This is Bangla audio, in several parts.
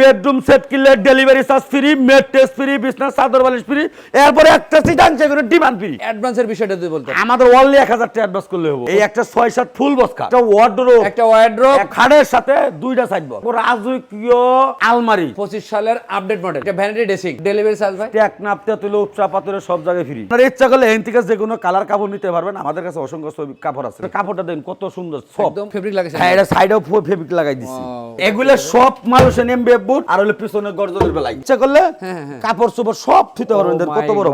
বেডরুম সেট কিনলে delivery charge free made test free বিছনার চাদর বালিশ ফ্রি এরপরে একটা সিটান সেগুলো ডিমান্ড ফ্রি অ্যাডভান্সের বিষয়টা তুই বলতে আমাদের অনলি এক হাজার টাকা অ্যাডভান্স করলে হবে। এই একটা ছয় সাত ফুল বস্কা। একটা ওয়ার্ডরোব একটা ওয়ার্ড্রোপ খাটের সাথে দুইটা সাইড বক্স রাজকীয় আলমারি। পঁচিশ সালের আপডেট মডেল একটা ভ্যানিটি ড্রেসিং ডেলিভারি চার্জ ভাই। ট্যাক নাপতে তুলে উপচা পাথরে সব জায়গায় ফ্রি আপনার ইচ্ছা করলে এন থেকে যে কোনো কালার কাপড় নিতে পারবেন। আমাদের কাছে অসংখ্য কাপড় আছে। কাপড়টা দেন কত সুন্দর সব। একদম ফেব্রিক লাগাইছে হ্যাঁ এটা সাইডেও ফেব্রিক লাগাই দিছি. এগুলো সব মানুষের নেমবে বুট আর হলো পিছনে গর্জনের বেলায়। ইচ্ছা করলে কাপড় চোপড় সব থুতে পারবেন Oh কত বড়।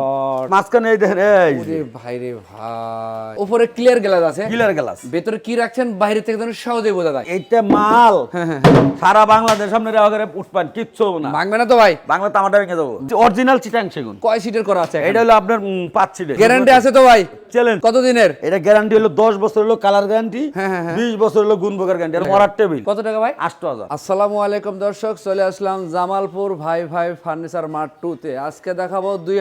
মাঝখানে এই দেখেন এই ভাই রে ভাই। উপরে ক্লিয়ার গ্লাস আছে? কিলার গ্লাস ভেতরে কি রাখছেন? বাইরে থেকে যেন সহজেই বোঝা যায় এইটা মাল। হ্যাঁ, সারা বাংলাদেশ সামনে রেওয়া করে উঠপান কিচ্ছু না। ভাঙবে না তো ভাই? বাংলা তামাটা ভেঙে যাব। অরিজিনাল চিটাং সেগুন। কয় সিটের করা আছে এটা হলো আপনার পাঁচ সিটের। গ্যারান্টি আছে তো ভাই? চ্যালেঞ্জ কত দিনের এটা গ্যারান্টি হলো দশ বছর হলো কালার গ্যারান্টি হ্যাঁ, হ্যাঁ, হ্যাঁ। বিশ বছর হলো গ্যারান্টি মরার টেবিল কত টাকা ভাই? আষ্ট হাজার। আসসালামু আলাইকুম দর্শক চলে আসলাম জামালপুর ভাই ভাই ফার্নিচার মার্ট টু তে। আজকে দেখাবো দুই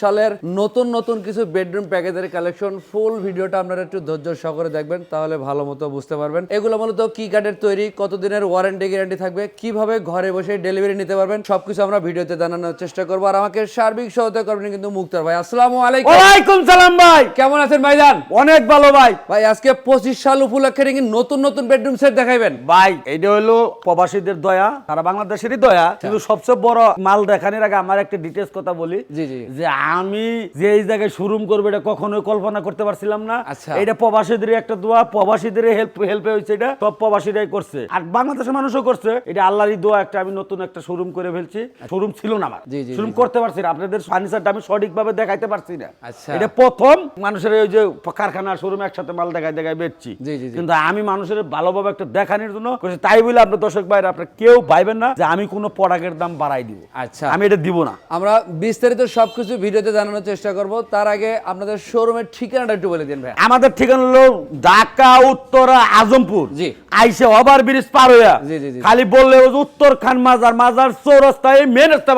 সালের নতুন নতুন কিছু বেডরুম প্যাকেজের কালেকশন ফুল ভিডিওটা আপনারা একটু ধৈর্য সহকারে দেখবেন তাহলে ভালো মতো বুঝতে পারবেন। এগুলো মূলত কি কার্ডের তৈরি কতদিনের ওয়ারেন্টি গ্যারান্টি থাকবে কীভাবে ঘরে বসে ডেলিভারি নিতে পারবেন সবকিছু আমরা ভিডিওতে জানানোর চেষ্টা করব। আর আমাকে সার্বিক সহায়তা করবেন কিন্তু মুক্তার ভাই। আসসালামু আলাইকুম। ওয়ালাইকুম সালাম ভাই। কেমন আছেন ভাইজান? অনেক ভালো ভাই। ভাই আজকে পঁচিশ সাল উপলক্ষে নাকি নতুন নতুন বেডরুম সেট দেখাইবেন? ভাই এটা হলো প্রবাসীদের দয়া সারা বাংলাদেশেরই দয়া কিন্তু সবচেয়ে বড় মাল দেখানোর আগে আমার একটা ডিটেলস কথা বলি। জি, জি। যে আমি যে এই জায়গায় শোরুম করব এটা কখনোই কল্পনা করতে পারছিলাম না। আচ্ছা। এটা প্রবাসীদের একটা দোয়া প্রবাসীদের হেল্প হেল্পে হয়েছে এটা সব প্রবাসীরাই করছে। আর বাংলাদেশের মানুষও করছে এটা আল্লাহরই দোয়া একটা আমি নতুন একটা শোরুম করে ফেলছি। শোরুম ছিল না আমার। শোরুম করতে পারছি না আপনাদের ফার্নিচারটা আমি সঠিকভাবে দেখাইতে পারছি না। আচ্ছা। এটা প্রথম মানুষের ওই যে কারখানা শোরুম একসাথে মাল দেখায় দেখায় বেচছি। কিন্তু আমি মানুষের ভালোভাবে একটা দেখানোর জন্য তাই বলে আপনার দর্শক বাইরে আপনার কেউ ভাইবেন না যে আমি কোনো প্রোডাক্টের দাম বাড়াই দিব। আচ্ছা। আমি এটা দিব না। আমরা বিস্তারিত সবকিছু ভিডিওতে জানানোর চেষ্টা করব। তার আগে আপনাদের শোরুমের ঠিকানাটা একটু বলে দিন ভাই। আমাদের ঠিকানা হলো ঢাকা উত্তরা আজমপুর। জি। আইসে ওভার ব্রিজ পার হইয়া। জি, জি, জি। খালি বললে উত্তর খান মাজার মাজার চৌরাস্তায় মেন রাস্তা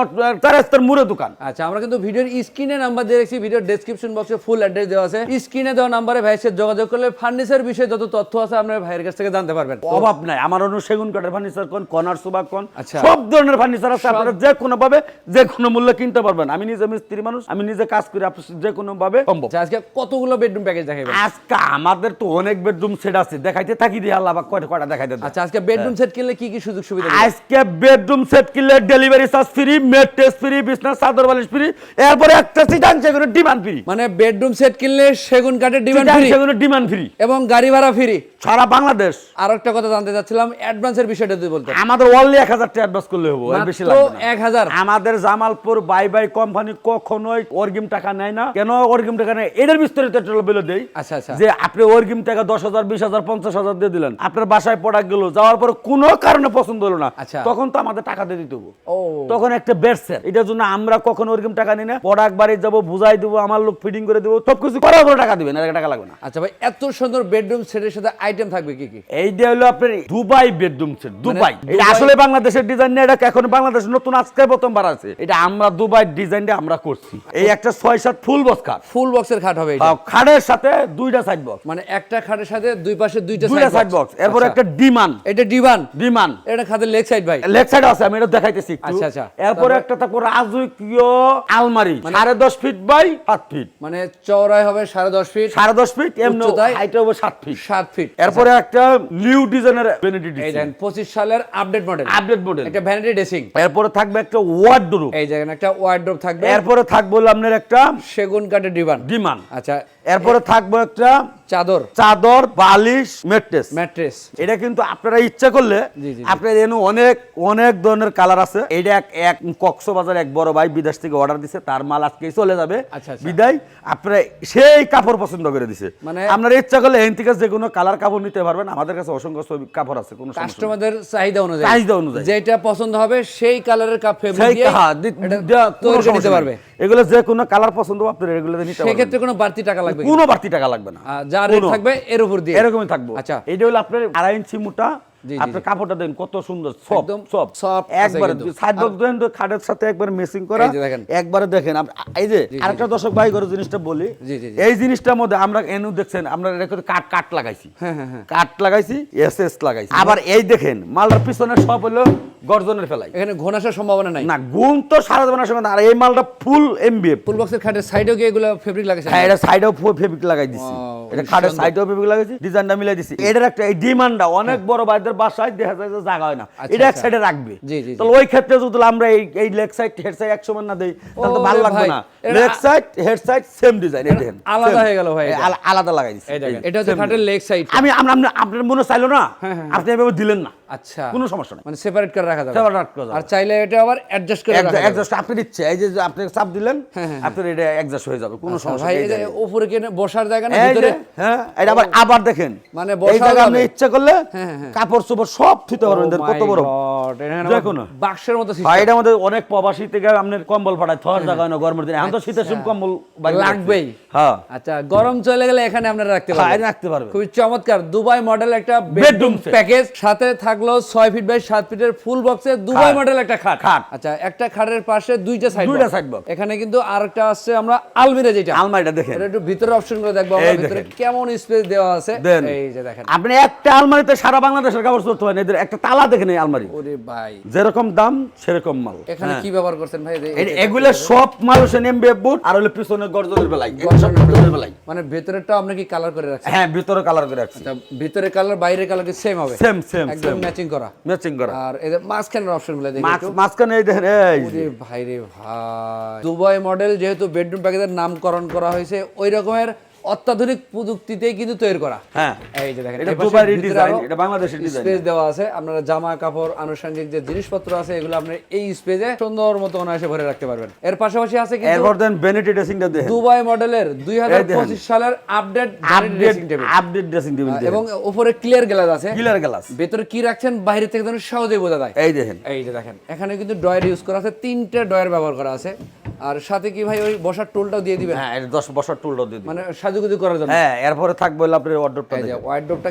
চার রাস্তার মুড়ে দোকান। আচ্ছা আমরা কিন্তু ভিডিওর স্ক্রিনে নাম্বার দিয়ে রেখেছি ভিডিওর ডেসক্রিপশন বক্সে ফুল অ্যাড্রেস দেওয়া আছে। স্ক্রিনে দেওয়া নাম্বারে ভাইয়ের সাথে যোগাযোগ করলে ফার্নিচার বিষয়ে যত তথ্য আছে আপনার ভাইয়ের কাছ থেকে জানতে পারবেন। অভাব নাই। আমার অন্য সেগুন কাঠের ফার্নিচার কোন কর্নার সোফা কোন আচ্ছা। সব ধরনের ফার্নিচার আছে। আপনারা যে কোনো ভাবে যে কোনো মূল্যে কিনতে পারবেন। আমি নিজে মিস্ত্রি মানুষ আমি নিজে কাজ করি আপনি যে কোনো ভাবে। সম্ভব আচ্ছা আজকে কতগুলো বেডরুম প্যাকেজ দেখাবেন আজকে আমাদের তো অনেক বেডরুম সেট আছে। দেখাইতে থাকি দিয়ে আল্লাহ বা কয়টা কয়টা দেখাইতে। আচ্ছা আজকে বেডরুম সেট কিনলে কি কি সুযোগ সুবিধা? আজকে বেডরুম সেট কিনলে delivery charge free made test free বিছনার চাদর বালিশ ফ্রি এরপরে একটা সিটান সেগুলো ডিমান্ড ফ্রি মানে বেডরুম সেট কিনলে সেগুন কাঠের ডিমান্ড ফ্রি সেগুলো ডিমান্ড ফ্রি এবং গাড়ি ভাড়া ফ্রি সারা বাংলাদেশ। আর একটা কথা জানতে চাচ্ছিলাম অ্যাডভান্সের বিষয়টা তুই বলতে। আমাদের অনলি এক হাজার টাকা অ্যাডভান্স করলে হব এর বেশি লাগবে না। এক হাজার। আমাদের জামালপুর বাই বাই কোম্পানি কখনোই অর্গিম টাকা নেয় না। কেন অর্গিম টাকা নেয়? এদের বিস্তারিত একটা বলে দেই। আচ্ছা আচ্ছা। যে আপনি অর্গিম টাকা দশ হাজার বিশ হাজার পঞ্চাশ হাজার দিয়ে দিলেন। আপনার বাসায় প্রোডাক্ট গেল যাওয়ার পর কোনো কারণে পছন্দ হলো না। আচ্ছা। তখন তো আমাদের টাকা দিয়ে দিতে হবে। ও। তখন একটা বেডসেট এটার জন্য আমরা কখন ওরকম টাকা নিই না। প্রোডাক্ট বাড়ি যাব বুঝাই দেবো আমার লোক ফিটিং করে দেবো। সব কিছু করার পরে টাকা দিবেন আর টাকা লাগবে না। আচ্ছা ভাই এত সুন্দর বেডরুম সেটের সাথে আইটেম থাকবে কি কি? এইটা হলো আপনার দুবাই বেডরুম সেট দুবাই। এটা আসলে বাংলাদেশের ডিজাইন না এটা এখন বাংলাদেশ নতুন আজকে প্রথমবার আছে। এটা আমরা দুবাই ডিজাইনটা আমরা করছি। এই একটা ছয় সাত ফুল বক্স খাট। ফুল বক্সের খাট হবে এটা। খাটের সাথে দুইটা সাইড বক্স মানে একটা খাটের সাথে দুই পাশে দুইটা সাইড বক্স এরপর একটা ডিমান। এটা ডিভান ডিমান। এটা খাটের লেগ সাইড ভাই। লেগ সাইড আছে আমি এটা দেখাইতেছি আচ্ছা, আচ্ছা। এরপরে তারপর- একটা থাকব রাজকীয় আলমারি সাড়ে দশ ফিট বাই সাত ফিট মানে চওড়াই হবে সাড়ে দশ ফিট সাড়ে দশ ফিট এমনি হাইট হবে সাত ফিট। সাত ফিট। এরপরে একটা নিউ ডিজাইনের ভ্যানিটি এই পঁচিশ সালের আপডেট মডেল আপডেট মডেল একটা ভ্যানিটি ড্রেসিং এরপরে থাকবে একটা ওয়ার্ডরোব এই দেখেন একটা ওয়ার্ড্রোপ থাকবে। এরপরে থাকবে আপনার একটা সেগুন কাঠের ডিমান ডিমান। আচ্ছা এরপরে থাকবে একটা চাদর। চাদর বালিশ মেট্রেস ম্যাট্রেস। এটা কিন্তু আপনারা ইচ্ছা করলে। আপনার এনে অনেক অনেক ধরনের কালার আছে। এটা এক এক কক্সবাজার এক বড় ভাই বিদেশ থেকে অর্ডার দিছে তার মাল আজকে চলে যাবে। আচ্ছা, আচ্ছা। বিদায়। আপনারা সেই কাপড় পছন্দ করে দিছে। মানে- আপনারা ইচ্ছা করলে এখান থেকে যে কোনো কালার কাপড় নিতে পারবেন। আমাদের কাছে অসংখ্য ছবি কাপড় আছে কোনো কাস্টমারদের চাহিদা অনুযায়ী। চাহিদা অনুযায়ী। যেটা পছন্দ হবে সেই কালারের কাপ ফেব্রিক দিয়ে হ্যাঁ, তৈরি করে নিতে পারবে। এগুলো যে কোনো কালার পছন্দ আপনারা এগুলো নিতে পারবেন। সেক্ষেত্রে কোনো বাড়তি টাকা লাগবে কোনো? বাড়তি টাকা লাগবে না। যা রেট থাকবে এর উপর দিয়ে। এরকমই থাকব। আচ্ছা। এটা হলো আপনার আড়াই ইঞ্চি মোটা জি, আপনি কাপড়টা দেন কত সুন্দর সব সব একবারে সাইড বক্স দেন তো খাটের সাথে একবার মেসিং করা দেখেন। একবারে দেখেন এই যে আরেকটা দর্শক ভাই করে জিনিসটা বলি। এই জিনিসটার মধ্যে আমরা এনু দেখছেন আমরা কাট কাট লাগাইছি। হ্যাঁ হ্যাঁ হ্যাঁ। কাট লাগাইছি এস এস লাগাইছি। আবার এই দেখেন মালটার পিছনে সব হলো গর্জনের ফেলাই। এখানে ঘন আসার সম্ভাবনা নাই। না গুণ তো সারা দেবেন সঙ্গে আর এই মালটা ফুল এমবিএফ ফুল বক্সের খাটের সাইডেও কি এগুলো ফেব্রিক লাগাইছে হ্যাঁ এটা সাইডেও ফেব্রিক লাগাই দিছি। এটা খাটের। সাইডেও ফেব্রিক লাগাইছি ডিজাইনটা মিলাই দিছি। এটার একটা এই ডিমান্ডটা অনেক বড় ভাইদের বাসায় দেখা যায় যে জায়গা হয় না। আচ্ছা, এটা এক আচ্ছা। সাইডে রাখবে। জি, জি। তাহলে ওই ক্ষেত্রে যদি আমরা এই এই লেগ সাইড হেড সাইড এক সমান না দেই তাহলে তো ভালো লাগবে না। Leg side head side same design দেখেন আলাদা হয়ে গেল ভাই এটা। আলাদা লাগাই দিছি। এটা হচ্ছে খাটের লেগ সাইড আমি আমরা আপনার মনে চাইলো না? হ্যাঁ, হ্যাঁ, আপনি এভাবে দিলেন না। আচ্ছা। কোনো সমস্যা নেই। মানে সেপারেট করে রাখা যাবে। যাবে। আর চাইলে এটা আবার অ্যাডজাস্ট করে রাখা অ্যাডজাস্ট আপনি দিচ্ছে এই যে আপনি চাপ দিলেন হ্যাঁ, হ্যাঁ, আপনার এটা অ্যাডজাস্ট হয়ে যাবে কোনো আচ্ছা, সমস্যা নেই। এই উপরে কি বসার জায়গা না ভিতরে? হ্যাঁ এটা আবার আবার দেখেন। মানে বসাও জায়গা আপনি ইচ্ছা করলে হ্যাঁ, হ্যাঁ, হ্যাঁ। কাপড় চোপড় সব পারবেন Oh কত বড়। দেখো না। বাক্সের মতো এটা আমাদের অনেক প্রবাসী থেকে আপনার কম্বল পাঠায় থর জায়গা না গরমের দিনে। এখন তো শীতের সময় কম্বল আচ্ছা। লাগবেই। হ্যাঁ। আচ্ছা গরম চলে গেলে এখানে আপনারা রাখতে হ্যাঁ, পারবেন। রাখতে পারবেন। খুবই চমৎকার। দুবাই মডেল একটা বেডরুম প্যাকেজ সাথে থাকল ছয় ফিট বাই সাত ফিটের ফুল বক্সে দুবাই মডেল একটা খাট। খাট। আচ্ছা একটা খাটের পাশে দুইটা সাইড দুইটা side box। এখানে কিন্তু আরেকটা আছে আমরা আলমিরা যেটা। আলমারিটা দেখেন। এটা একটু ভিতরে অপশন করে দেখব আমরা। ভিতরে কেমন স্পেস দেওয়া আছে। এই যে দেখেন। আপনি একটা আলমারিতে সারা বাংলাদেশের কাপড় চলতে হয় এদের একটা তালা দেখেন এই আলমারি। ওরে ভাই। যেরকম দাম সেরকম মাল। এখানে হ্যাঁ। কি ব্যবহার করছেন ভাই? এগুলো সব মানুষের এমবিএফ বুট আর হলো পিছনে গর্জনের বেলায়। সব গর্জনের বেলায়। মানে ভেতরেরটা আপনি কি কালার করে রাখছেন? হ্যাঁ ভিতরে কালার করে রাখছি। আচ্ছা ভিতরে কালার বাইরে কালার কি সেম হবে? সেম সেম একদম সেম ম্যাচিং করা ম্যাচিং করা আর এই মাঝখানের অপশনগুলো দেখি। মাঝখানে এই দেখেন এই। ভাই রে ভাই দুবাই মডেল যেহেতু বেডরুম প্যাকেজের নামকরণ করা হয়েছে ওই রকমের অত্যাধুনিক প্রযুক্তিতেই কিন্তু তৈরি করা। হ্যাঁ। এই যে দেখেন এটা ডিজাইন বাংলাদেশের ডিজাইন স্পেস দেওয়া আছে। আপনারা জামা কাপড় আনুষঙ্গিক যে জিনিসপত্র আছে এগুলো আপনি এই স্পেসে সুন্দর মতো অনায়াসে ভরে রাখতে পারবেন। এর পাশাপাশি আছে কিন্তু এরপর দেন বেনিটি ড্রেসিংটা দেখেন। দুবাই মডেলের দুই এই দেখেন। সালের update dressing table update dressing table এবং উপরে ক্লিয়ার গ্লাস আছে। কিলার গ্লাস ভেতরে কি রাখছেন বাইরে থেকে যেন সহজেই বোঝা যায়। এই দেখেন। এই যে দেখেন এখানে কিন্তু ডয়ার ইউজ করা আছে তিনটে ডয়ার ব্যবহার করা আছে। আর সাথে কি ভাই ওই বসার টুলটাও দিয়ে দিবেন? হ্যাঁ এটা 10 বছর টুলটা দিয়ে দিন মানে সাজুগুজু করার জন্য? হ্যাঁ এরপরে থাকবে আপনার এই যে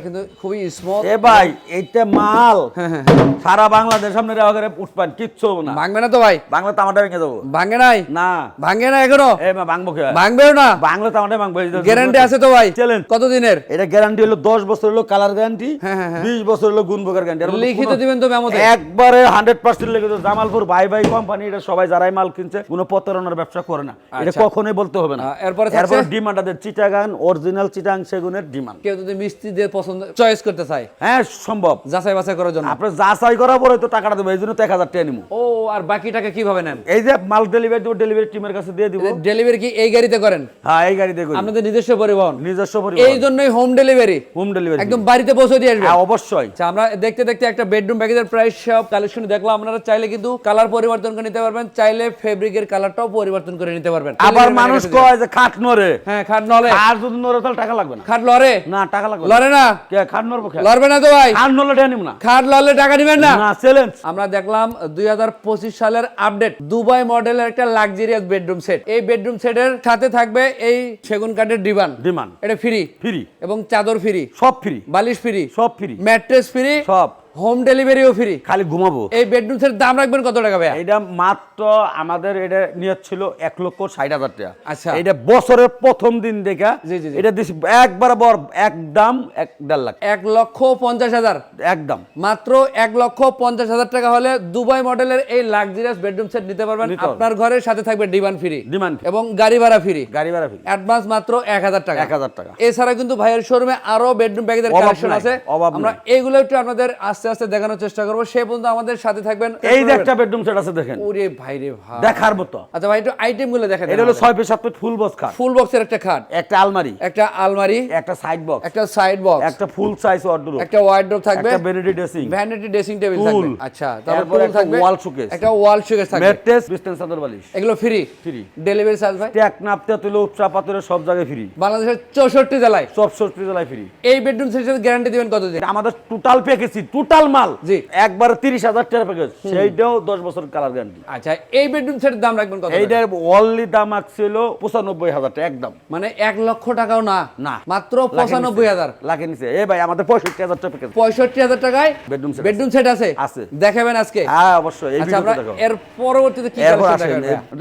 কিন্তু খুবই স্মল এ ভাই এইটা মাল। হ্যাঁ, সারা বাংলাদেশ সামনে রেওয়া করে উঠবেন কিচ্ছু না। ভাঙবে না তো ভাই? বাংলা তামাটা ভেঙে যাব ভাঙে নাই? না। ভাঙে না এখনও? এ মা ভাঙবো কে ভাঙবেও না? বাংলা তামাটা ভাঙবো গ্যারান্টি আছে তো ভাই? চ্যালেঞ্জ কতদিনের? এটা গ্যারান্টি হলো 10 বছর হলো কালার গ্যারান্টি হ্যাঁ, হ্যাঁ, হ্যাঁ। 20 বছর হলো গুণভোগের গ্যারান্টি লিখিত দিবেন তো মেমোতে? একবারে 100% লিখিত। জামালপুর ভাই ভাই কোম্পানি এটা সবাই যারাই মাল কিনছে কোনো প্রতারণার ব্যবসা করে না। এটা আচ্ছা। কখনোই বলতে হবে না। এরপরে এরপরে ডিমান্ড আছে চিটাগান অরিজিনাল চিটাং সেগুনের ডিমান্ড। কেউ যদি মিস্ত্রি দিয়ে পছন্দ চয়েস করতে চায়। হ্যাঁ সম্ভব। যাচাই বাছাই করার জন্য। আপনার যাচাই করার পরে তো টাকাটা দেবো এই জন্য তো এক হাজার টাকা নিবো ও আর বাকি টাকা কীভাবে নেন? এই যে মাল ডেলিভারি দেবো ডেলিভারি টিমের কাছে দিয়ে দিব। ডেলিভারি কি এই গাড়িতে করেন? হ্যাঁ এই গাড়ি দেখুন আপনাদের নিজস্ব পরিবহন? নিজস্ব পরিবহন। এই জন্যই হোম ডেলিভারি হোম ডেলিভারি একদম বাড়িতে পৌঁছে দিয়ে আসবে। হ্যাঁ অবশ্যই। আচ্ছা আমরা দেখতে দেখতে একটা বেডরুম প্যাকেজের প্রাইস সব কালেকশন দেখলাম। আপনারা চাইলে কিন্তু কালার পরিবর্তন করে নিতে পারবেন। চাইলে ফেব্রিকের কালারটাও পরিবর্তন করে নিতে পারবেন। আবার মানুষ কয় যে খাট নরে হ্যাঁ খাট নলে আর যদি নরে তাহলে টাকা লাগবে না। খাট লরে না টাকা লাগবে লরে না? কে খাট নরবো কে? লড়বে না তো ভাই। খাট নরলে টাকা নিব না। খাট লড়লে টাকা দিবেন না? না চ্যালেঞ্জ আমরা দেখলাম দুই হাজার পঁচিশ সালের আপডেট দুবাই মডেলের একটা লাক্সারিয়াস বেডরুম সেট এই বেডরুম সেটের সাথে থাকবে এই সেগুন কাঠের ডিবান ডিমান্ড। এটা ফ্রি ফ্রি এবং চাদর ফ্রি সব ফ্রি বালিশ ফ্রি সব ফ্রি ম্যাট্রেস ফ্রি সব। হোম ডেলিভারিও ফ্রি খালি ঘুমাবো। এই বেডরুম সেটের দাম রাখবেন কত টাকা ভাইয়া? এটা মাত্র আমাদের এটা নিয়ে ছিল এক লক্ষ ষাট হাজার টাকা। আচ্ছা। এটা বছরের প্রথম দিন দেখা। এটা দিছি একবার বর এক দাম এক দেড় লাখ। এক লক্ষ পঞ্চাশ হাজার। একদম মাত্র এক লক্ষ পঞ্চাশ হাজার টাকা হলে দুবাই মডেলের এই লাক্সারিয়াস বেডরুম সেট নিতে পারবেন। আপনার ঘরের সাথে থাকবে ডিমান্ড ফ্রি ডিমান্ড এবং গাড়ি ভাড়া ফ্রি গাড়ি ভাড়া ফ্রি অ্যাডভান্স মাত্র এক হাজার টাকা। এক হাজার টাকা। এছাড়া কিন্তু ভাইয়ের শোরুমে আরও বেডরুম প্যাকেজের কালেকশন আছে। আমরা। এইগুলো একটু আপনাদের আস্তে আস্তে দেখানোর চেষ্টা করব। সে পর্যন্ত আমাদের সাথে থাকবেন। এই যে একটা বেডরুম সেট আছে দেখেন। ওরে ভাই রে ভাই। দেখার মতো। আচ্ছা ভাই একটু আইটেমগুলো দেখেন। এটা হলো ছয় ফিট সাত ফিট ফুল বক্স খাট। ফুল বক্সের একটা খাট। একটা আলমারি। একটা আলমারি। একটা সাইড বক্স একটা সাইড বক্স একটা ফুল সাইজ ওয়ার্ডরোব একটা ওয়ার্ডরোব থাকবে। একটা vanity dressing vanity dressing table থাকবে। আচ্ছা তারপর একটা থাকবে। wall showcase। একটা ওয়াল শোকেস থাকবে। ম্যাট্রেস বিছনা চাদর বালিশ এগুলো ফ্রি ফ্রি ডেলিভারি চার্জ ভাই? ট্যাক নাপতে তুলে উপচা পাথরে সব জায়গায় ফ্রি বাংলাদেশের চৌষট্টি জেলায়? সব সস্তি জেলায় ফ্রি এই বেডরুম সেটের গ্যারান্টি দিবেন কতদিন আমাদের টোটাল প্যাকেজই টোটাল টোটাল মাল। জি। একবার তিরিশ হাজার টাকা প্যাকেজ সেইটাও দশ বছর কালার গ্যারান্টি আচ্ছা এই বেডরুম সেটের দাম রাখবেন কত এইটার অনলি দাম ছিল পঁচানব্বই হাজার টাকা একদম। মানে এক লক্ষ টাকাও না না। মাত্র পঁচানব্বই হাজার। লাগে নিচে এ ভাই আমাদের পঁয়ষট্টি হাজার টাকা প্যাকেজ পঁয়ষট্টি হাজার টাকায় Bedroom set বেডরুম সেট আছে? আছে। দেখাবেন আজকে? হ্যাঁ অবশ্যই। এই আচ্ছা আমরা ভিডিওতে এর পরবর্তীতে কি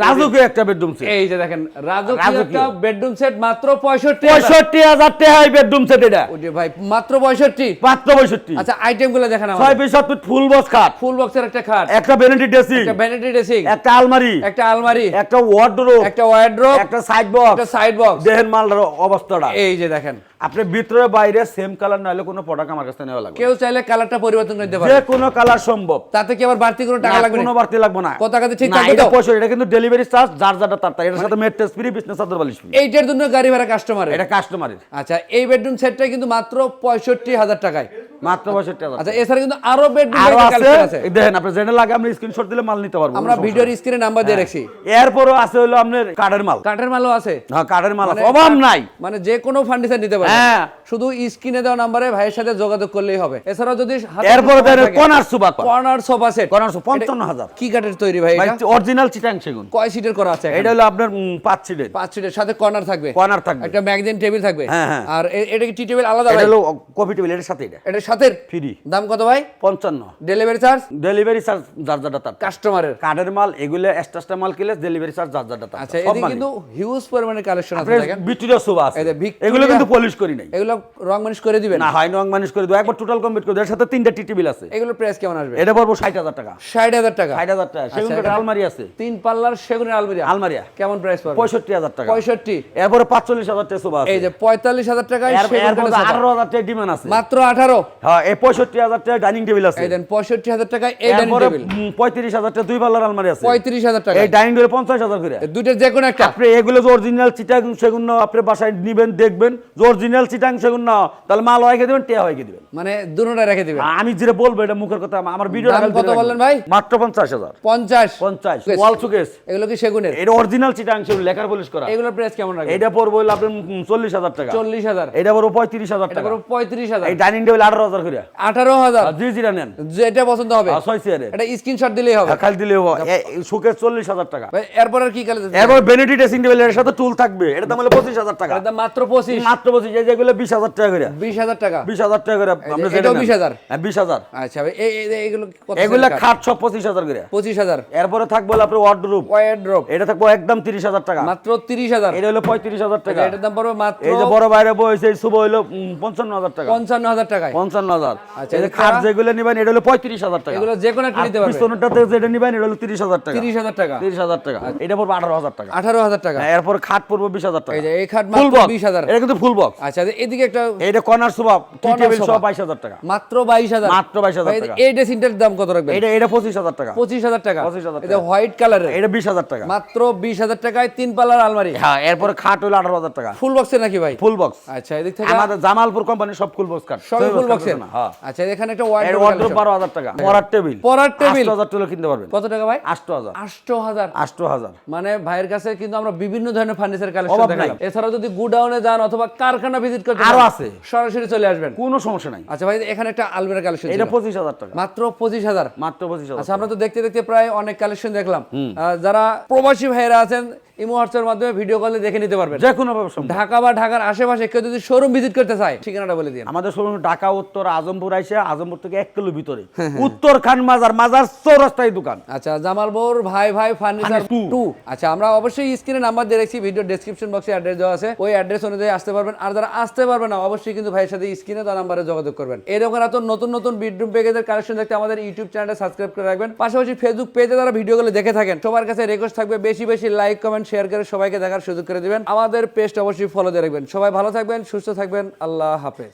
রাজুকে একটা বেডরুম সেট এই যে দেখেন রাজকীয়। একটা বেডরুম সেট মাত্র পঁয়ষট্টি পঁয়ষট্টি হাজার টাকা বেডরুম সেট এটা। ভাই মাত্র পঁয়ষট্টি। মাত্র পঁয়ষট্টি। আচ্ছা আইটেমগুলো দেখেন আমাদের। পিস সাত পিস ফুল বক্স খাট। ফুল বক্সের একটা খাট। একটা ভ্যানিটি ড্রেসিং একটা ভ্যানিটি ড্রেসিং একটা আলমারি। একটা আলমারি। একটা ওয়ার্ডরোব একটা ওয়ার্ড্রোব একটা সাইড বক্স একটা সাইড বক্স দেখেন মালটার অবস্থাটা। এই যে দেখেন। আপনি ভিতরে বাইরে সেম কালার নাহলে কোনো প্রোডাক্ট আমার কাছে নেওয়া লাগবে কেউ চাইলে কালারটা পরিবর্তন করতে যে পারে। কোনো কালার সম্ভব। তাতে কি আবার বাড়তি কোনো টাকা লাগবে? কোনো বাড়তি লাগবে না। কত টাকাতে ঠিক থাকবে তো? পয়সা এটা কিন্তু ডেলিভারি চার্জ যার যারটা তার এটার সাথে ফ্রি বিজনেস বালিশ ফ্রি এইটার জন্য গাড়ি ভাড়া কাস্টমারের এটা কাস্টমারের আচ্ছা এই বেডরুম সেটটা কিন্তু মাত্র পঁয়ষট্টি হাজার টাকায়। মাত্র পঁয়ষট্টি হাজার আচ্ছা এছাড়া কিন্তু আরও কালেকশন আছে? আছে। দেখেন আপনি যেটা লাগে আপনি স্ক্রিনশট দিলে মাল নিতে পারব। আমরা ভিডিওর স্ক্রিনে নাম্বার দিয়ে রাখছি। এরপরও আছে হলো আপনার কাঠের মাল। কাঠের মালও আছে। হ্যাঁ কাঠের মাল আছে। মানে অভাব নাই। মানে যে কোনো ফার্নিচার নিতে পারবে। হ্যাঁ। শুধু স্ক্রিনে দেওয়া নাম্বারে ভাইয়ের সাথে যোগাযোগ করলেই হবে। এছাড়াও যদি এরপরে দেখেন কোনার সুবাক corner sofa set corner sofa, 55,000 কি কাঠের তৈরি ভাই এটা? অরিজিনাল চিটাং সেগুন। কয় সিটের করা আছে এটা হলো আপনার পাঁচ সিটের পাঁচ সিটের সাথে কর্নার থাকবে। কর্নার থাকবে। একটা ম্যাগজিন টেবিল থাকবে। হ্যাঁ, হ্যাঁ। আর এটা কি টি টেবিল আলাদা এটা হলো কফি টেবিলের সাথে এটা। এটার সাথে ফ্রি দাম কত ভাই? পঞ্চান্ন। ডেলিভারি চার্জ ডেলিভারি চার্জ যার যারটা তার। কাস্টমারের কাঠের মাল এগুলো এক্সট্রা মাল কিনলে ডেলিভারি চার্জ যার যারটা তার। আচ্ছা সব এদিকে কিন্তু হিউজ পরিমাণে কালেকশন আছে দেখেন। ভিক্টোরিয়া সোফা আছে। এগুলো কিন্তু পলিশ করি নাই। এগুলো রং মানিশ করে দিবেন। না হয় নং মানুষ করে দেবো। একবার টোটাল কমপ্লিট করে দেবো। এর সাথে তিনটা টি টেবিল আছে। এগুলোর প্রাইস কেমন আসবে? এটা পড়ব ষাট হাজার টাকা। ষাট হাজার টাকা। ষাট হাজার টাকা। সেগুন আচ্ছা, কাঠের আলমারি আছে। তিন পাল্লার সেগুনের আলমারি। আলমারিয়া কেমন প্রাইস পড়বে? পঁয়ষট্টি হাজার টাকা। পঁয়ষট্টি। এরপরে পাঁচচল্লিশ হাজার টাকা সোফা আছে। এই যে পঁয়তাল্লিশ হাজার টাকায় এর- সেগুন এর কাঠের sofa। আঠারো হাজার টাকা ডিমান্ড আছে। মাত্র আঠারো। হ্যাঁ এই পঁয়ষট্টি হাজার টাকা ডাইনিং টেবিল আছে। এই দেন পঁয়ষট্টি হাজার টাকায় এই ডাইনিং টেবিল। পঁয়ত্রিশ হাজার টাকা দুই পাল্লার আলমারি আছে। পঁয়ত্রিশ হাজার টাকা এই ডাইনিং টেবিল পঞ্চাশ হাজার করে। যে কোনো একটা। আপনি এগুলো যে অরিজিনাল চিটাং সেগুন না আপনি বাসায় নিবেন দেখবেন যে অরিজিনাল চিটাং সেগুন না তাহলে মাল হয়ে দেবেন টিয়া হয়ে দেবেন। মানে দুটোটা রেখে দিবেন। আমি যেটা বলব এটা মুখের কথা আমার ভিডিও কত বললেন ভাই? মাত্র পঞ্চাশ হাজার। পঞ্চাশ। পঞ্চাশ বেশ। ওয়াল সুকেস এগুলো কি সেগুনের? এটা অরিজিনাল চিটাং সেগুন লেখার পলিশ করা। এগুলোর প্রাইস কেমন রাখবেন? এটা পড়ব হলো আপনার চল্লিশ হাজার টাকা। চল্লিশ হাজার। এটা পড়ব পঁয়ত্রিশ হাজার টাকা। পঁয়ত্রিশ হাজার। এই ডাইনিং টেবিল আঠারো হাজার করে আঠারো হাজার? জি জিরা নেন। যেটা পছন্দ হবে? ছয় চেয়ারে এটা স্ক্রিনশট দিলেই হবে। খালি দিলে সুকেস চল্লিশ হাজার টাকা। এরপর আর কি কালেকশন এরপর বেনিটি ড্রেসিং টেবিলের সাথে টুল থাকবে। এটা দাম হলো পঁচিশ হাজার টাকা। মাত্র পঁচিশ। মাত্র পঁচিশ এই যেগুলো বিশ হাজার টাকা করে বিশ হাজার টাকা। বিশ হাজার টাকা করে এটাও যেটা নেন। 20,000? হ্যাঁ বিশ হাজার। আচ্ছা এগুলা টাকা? খাট সব পঁচিশ হাজার করে পঁচিশ হাজার। এরপরে থাকবে আপনার ওয়ার্ডরোব ওয়ার্ড্রপ এটা থাকব একদম তিরিশ হাজার টাকা। মাত্র তিরিশ হাজার। এটা হলো পঁয়ত্রিশ হাজার টাকা। এটার দাম পড়বে মাত্র এই যে বড় বাইরে বইছে এই শুভ হইল পঞ্চান্ন হাজার টাকা। পঞ্চান্ন হাজার টাকায়। পঞ্চান্ন হাজার আচ্ছা, এই যে এছাড়া? খাট যেগুলো নিবেন এটা হলো পঁয়ত্রিশ হাজার টাকা এগুলো যে কোনো একটা নিতে পারবে পিছনেরটাতে যেটা নিবেন এটা হলো তিরিশ হাজার টাকা তিরিশ হাজার টাকা তিরিশ হাজার টাকা এটা পড়ব আঠারো হাজার টাকা আঠারো হাজার টাকা হ্যাঁ, এরপর খাট পড়ব বিশ হাজার টাকা এই খাট ফুল বক্স বিশ হাজার এটা কিন্তু ফুল বক্স আচ্ছা এদিকে একটা এইটা corner sofa tea table sofa। বাইশ হাজার টাকা মাত্র বাইশ হাজার মাত্র 22,000 ভাই, টাকা। এই ড্রেসিংটার দাম কত রাখবেন এটা এটা পঁচিশ হাজার টাকা পঁচিশ হাজার টাকা 25,000 এটা হোয়াইট কালারের এটা বিশ হাজার টাকা মাত্র বিশ হাজার টাকায় তিন পাল্লার আলমারি হ্যাঁ এরপরে খাট হলো আঠারো হাজার টাকা ফুল নাকি ভাই ফুল বক্স আচ্ছা এদিক থেকে আমাদের জামালপুর কোম্পানি সব ফুল বক্স কাট সবই ফুল বক্সের হ্যাঁ। আচ্ছা এখানে একটা ওয়ার্ড্রোব বারো হাজার টাকা। পরার টেবিল। পরার টেবিল। আট হাজার টাকা কিনতে পারবেন। কত টাকা ভাই? আষ্ট হাজার আষ্ট হাজার আষ্ট হাজার মানে ভাইয়ের কাছে কিন্তু আমরা বিভিন্ন ধরনের ফার্নিচার কালেকশন দেখালাম। নাই। এছাড়াও যদি গুডাউনে যান অথবা কারখানা ভিজিট করতে আরও আছে। সরাসরি চলে আসবেন। কোনো সমস্যা নাই। আচ্ছা ভাই এখানে একটা আলমিরা কালেকশন এটা পঁচিশ হাজার টাকা। মাত্র পঁচিশ হাজার। মাত্র পঁচিশ হাজার আচ্ছা আমরা তো দেখতে দেখতে প্রায় অনেক কালেকশন দেখলাম। যারা প্রবাসী ভাইয়েরা আছেন ইমো হোয়াটসঅ্যাপের মাধ্যমে ভিডিও কলে দেখে নিতে পারবেন। যে কোনো ঢাকা বা ঢাকার আশেপাশে কেউ যদি শোরুম ভিজিট করতে চায় ঠিকানাটা বলে দিন। আমাদের শোরুম ঢাকা উত্তর আজমপুর আইসে আজমপুর থেকে এক কিলো ভিতরে। হ্যাঁ, উত্তর খান মাজার মাজার চৌরাস্তায় দোকান। আচ্ছা জামালপুর ভাই ভাই ফার্নিচার টু আচ্ছা আমরা অবশ্যই স্ক্রিনে নাম্বার দিয়ে রাখছি ভিডিও ডেসক্রিপশন বক্সে অ্যাড্রেস দেওয়া আছে। ওই অ্যাড্রেস অনুযায়ী আসতে পারবেন। আর যারা আসতে পারবেন না অবশ্যই কিন্তু ভাইয়ের সাথে স্ক্রিনে তার নাম্বারে যোগাযোগ করবেন। এরকম এত নতুন নতুন বেডরুম প্যাকেজের কালেকশন দেখতে আমাদের ইউটিউব চ্যানেলটা সাবস্ক্রাইব করে রাখবেন। পাশাপাশি ফেসবুক পেজে যারা ভিডিওগুলো দেখে থাকেন সবার কাছে রিকোয়েস্ট থাকবে বেশি বেশি লাইক কমেন্ট শেয়ার করে সবাইকে দেখার সুযোগ করে দিবেন। আমাদের পেস্ট অবশ্যই ফলো দিয়ে রাখবেন। সবাই ভালো থাকবেন, সুস্থ থাকবেন। আল্লাহ হাফেজ।